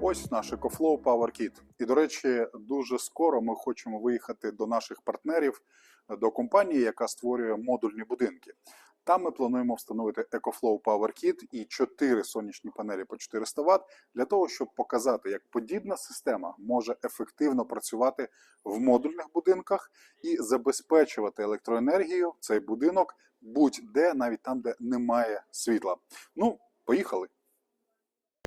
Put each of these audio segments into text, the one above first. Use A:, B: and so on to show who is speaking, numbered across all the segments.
A: Ось наш EcoFlow Power Kit. І, до речі, дуже скоро ми хочемо виїхати до наших партнерів, до компанії, яка створює модульні будинки. Там ми плануємо встановити EcoFlow Power Kit і 4 сонячні панелі по 400 Вт для того, щоб показати, як подібна система може ефективно працювати в модульних будинках і забезпечувати електроенергію цей будинок будь-де, навіть там, де немає світла. Ну, поїхали.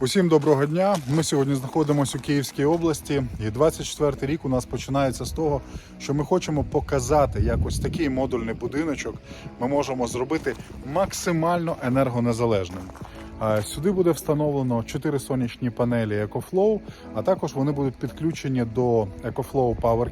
A: Усім доброго дня. Ми сьогодні знаходимося у Київській області, і 24 рік у нас починається з того, що ми хочемо показати, як ось такий модульний будиночок ми можемо зробити максимально енергонезалежним. Сюди буде встановлено 4 сонячні панелі EcoFlow, а також вони будуть підключені до EcoFlow Power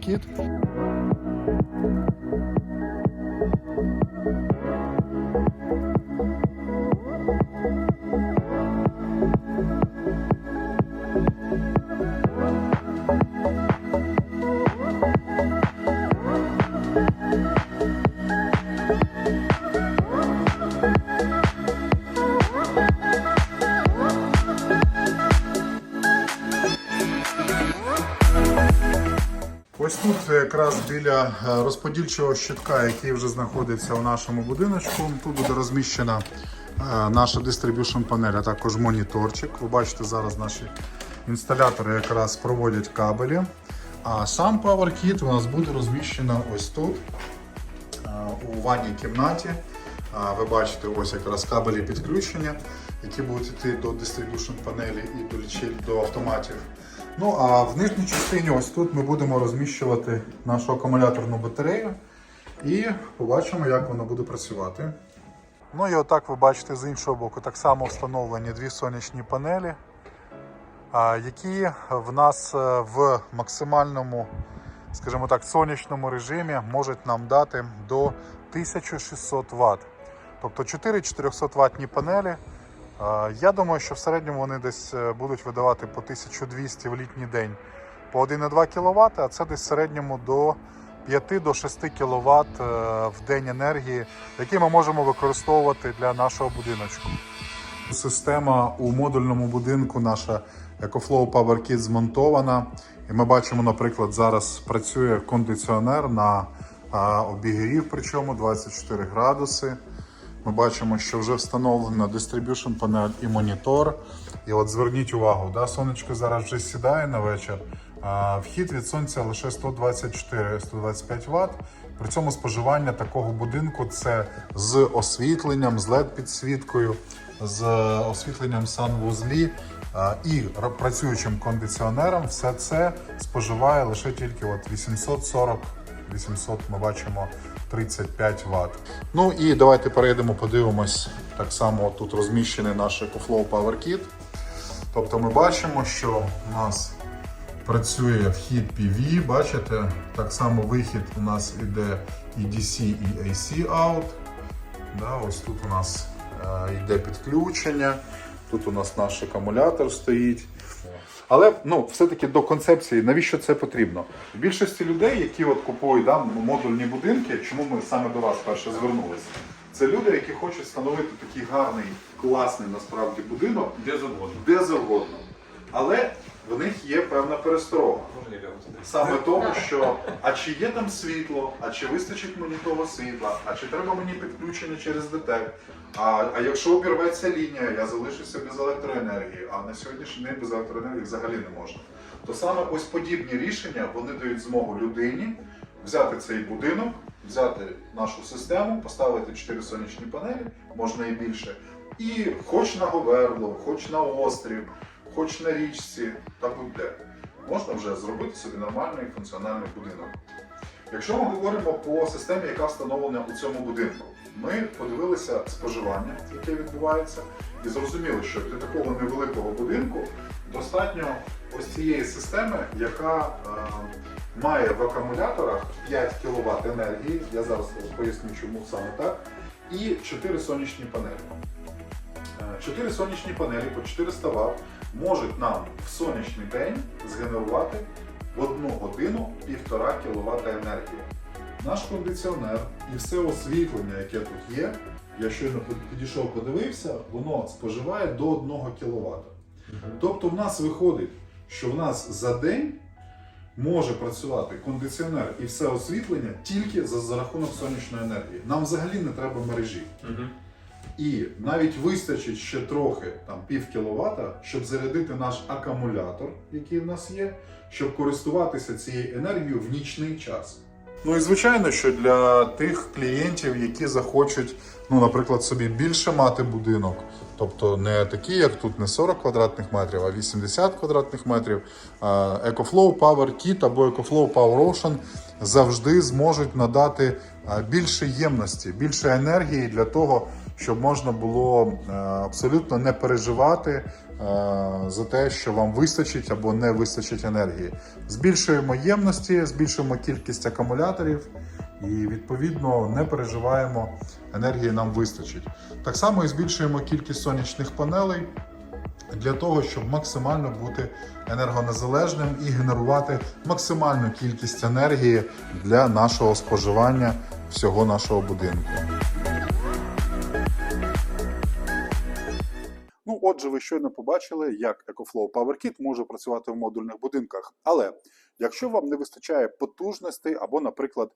A: Ось тут якраз біля е, розподільчого щитка, який вже знаходиться у нашому будиночку, тут буде розміщена е, наша дистриб'юшн панель, а також моніторчик. Ви бачите, зараз наші інсталятори якраз проводять кабелі. А сам Power Kit у нас буде розміщено ось тут, е, у ванній кімнаті. Ви бачите, ось якраз кабелі підключення, які будуть йти до дистриб'юшн панелі і до до автоматів. Ну а в нижній частині, ось тут, ми будемо розміщувати нашу акумуляторну батарею і побачимо, як вона буде працювати. Ну і отак ви бачите з іншого боку, так само встановлені дві сонячні панелі, які в нас е, в максимальному, скажімо так, сонячному режимі можуть нам дати до 1600 Вт. Тобто 4 400 ваттні панелі. Е, Я думаю, що в середньому вони десь е, будуть видавати по 1200 в літній день по 1,2 кВт, а це десь в середньому до 5 до 6 кВт в день енергії, які ми можемо використовувати для нашого будиночку. Система у модульному будинку наша EcoFlow Power змонтована. І ми бачимо, наприклад, зараз працює кондиціонер на обігрів, причому 24 градуси. Ми бачимо, що вже встановлено distribution панель і монітор. І от зверніть увагу, да, сонечко зараз вже сідає на вечір. А вхід від сонця лише 124-125 Вт. При цьому споживання такого будинку це з освітленням, з led підсвіткою, з освітленням санвузлі і працюючим кондиціонером. Все це споживає лише тільки от 840 800 ми бачимо 35 Вт. Ну і давайте перейдемо, подивимось. Так само тут розміщений наш EcoFlow Power Kit. Тобто ми бачимо, що у нас працює вхід PV, бачите, так само вихід у нас іде і DC, і AC out. Да, ось тут у нас е, йде підключення, тут у нас наш акумулятор стоїть. Але ну, все-таки до концепції, навіщо це потрібно? В більшості людей, які от купують да, модульні будинки, чому ми саме до вас перше звернулися? Це люди, які хочуть встановити такий гарний, класний насправді будинок
B: Де завгодно.
A: де завгодно. Але в них є певна пересторога.
B: Туди?
A: Саме тому, що а чи є там світло, а чи вистачить мені того світла, а чи треба мені підключення через ДТЕК, а, а якщо обірветься лінія, я залишуся без електроенергії, а на сьогоднішній день без електроенергії взагалі не можна. То саме ось подібні рішення вони дають змогу людині взяти цей будинок, взяти нашу систему, поставити 4 сонячні панелі, можна і більше, і хоч на Говерло, хоч на острів, хоч на річці, та будь-де можна вже зробити собі нормальний функціональний будинок. Якщо ми говоримо по системі, яка встановлена у цьому будинку, ми подивилися споживання, яке відбувається, і зрозуміли, що для такого невеликого будинку достатньо ось цієї системи, яка е, має в акумуляторах 5 кВт енергії. Я зараз поясню, чому саме так, і 4 сонячні панелі. Е, Чотири сонячні панелі по 400 Вт можуть нам в сонячний день згенерувати в одну годину 1,5 кВт енергії. Наш кондиціонер і все освітлення, яке тут є, я щойно підійшов, подивився, воно споживає до 1 кВт. Тобто в нас виходить, що в нас за день може працювати кондиціонер і все освітлення тільки за, за рахунок сонячної енергії. Нам взагалі не треба мережі. І навіть вистачить ще трохи, там пів кіловата, щоб зарядити наш акумулятор, який в нас є, щоб користуватися цією енергією в нічний час. Ну і звичайно, що для тих клієнтів, які захочуть, ну, наприклад, собі більше мати будинок, тобто не такий, як тут, не 40 квадратних метрів, а 80 квадратних метрів, EcoFlow Power Kit або EcoFlow Power Ocean завжди зможуть надати більше ємності, більше енергії для того, щоб можна було е, абсолютно не переживати е, за те, що вам вистачить або не вистачить енергії. Збільшуємо ємності, збільшуємо кількість акумуляторів і відповідно не переживаємо, енергії нам вистачить. Так само і збільшуємо кількість сонячних панелей для того, щоб максимально бути енергонезалежним і генерувати максимальну кількість енергії для нашого споживання всього нашого будинку. Ну, отже, ви щойно побачили, як EcoFlow Power Kit може працювати в модульних будинках. Але якщо вам не вистачає потужностей, або, наприклад,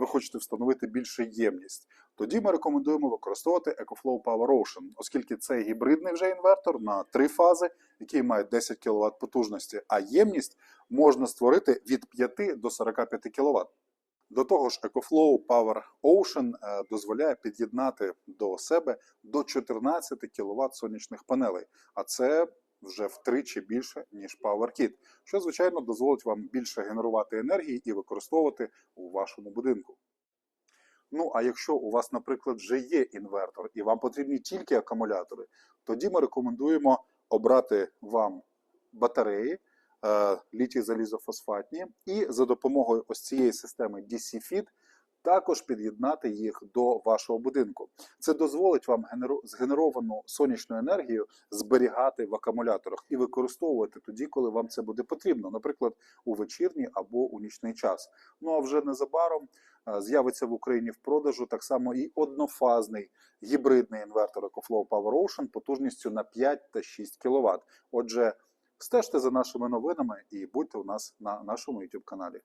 A: ви хочете встановити більше ємність, тоді ми рекомендуємо використовувати EcoFlow Power Ocean, оскільки це гібридний вже інвертор на три фази, який має 10 кВт потужності, а ємність можна створити від 5 до 45 кВт. До того ж, EcoFlow Power Ocean е, дозволяє під'єднати до себе до 14 кВт сонячних панелей, а це вже втричі більше, ніж PowerKit, що, звичайно, дозволить вам більше генерувати енергії і використовувати у вашому будинку. Ну, а якщо у вас, наприклад, вже є інвертор і вам потрібні тільки акумулятори, тоді ми рекомендуємо обрати вам батареї літій залізофосфатні, і за допомогою ось цієї системи DC-FIT також під'єднати їх до вашого будинку. Це дозволить вам згенеровану сонячну енергію зберігати в акумуляторах і використовувати тоді, коли вам це буде потрібно, наприклад, у вечірній або у нічний час. Ну а вже незабаром е, з'явиться в Україні в продажу так само і однофазний гібридний інвертор EcoFlow Power Ocean потужністю на 5 та 6 кВт. Отже, стежте за нашими новинами і будьте у нас на нашому YouTube каналі.